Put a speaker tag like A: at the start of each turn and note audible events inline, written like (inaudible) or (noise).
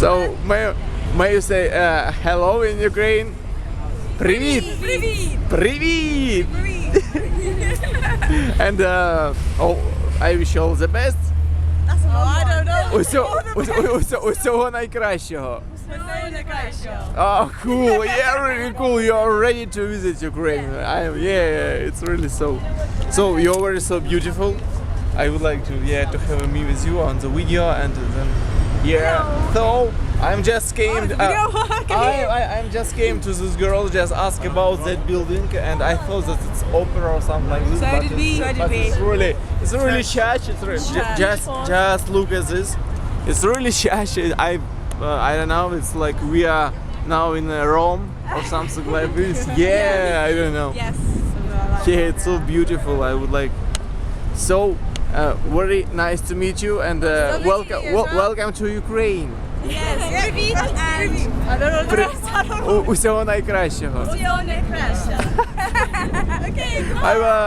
A: So may may you say uh, hello in Ukraine? Привіт!
B: Привіт!
A: Привіт!
B: Привіт! (laughs)
A: And uh, oh, I wish you all the best.
B: Oh, I don't know.
A: Усього, усього, усього, усього найкращого.
B: Все найкращого.
A: Oh, cool! Yeah, really cool. You are ready to visit Ukraine. I am. Yeah, yeah, it's really so. So you're very so beautiful. I would like to yeah to have me with you on the video and then yeah. So I'm just came. uh. (laughs)
B: Okay.
A: I, I I'm just came to this girl just ask about that building and I thought that it's opera or something like this.
B: So
A: but
B: did we.
A: it's-
B: So did we.
A: It's really it's really church. It's really,
B: Church.
A: just just look at this. It's really (laughs) church. I uh, I don't know. It's like we are now in uh, Rome or something like (laughs) this. Yeah, I don't know.
B: Yes.
A: Yeah, it's so beautiful. I would like so uh, very nice to meet you and uh,
B: Lovely to
A: welcome
B: meet you as
A: wel-
B: well.
A: welcome to Ukraine.
B: Yes. Привіт and I don't know the
A: При-
B: rest. I don't know.
A: У- Усього найкращого.
B: Всього найкраще. Окей,
A: Bye bye.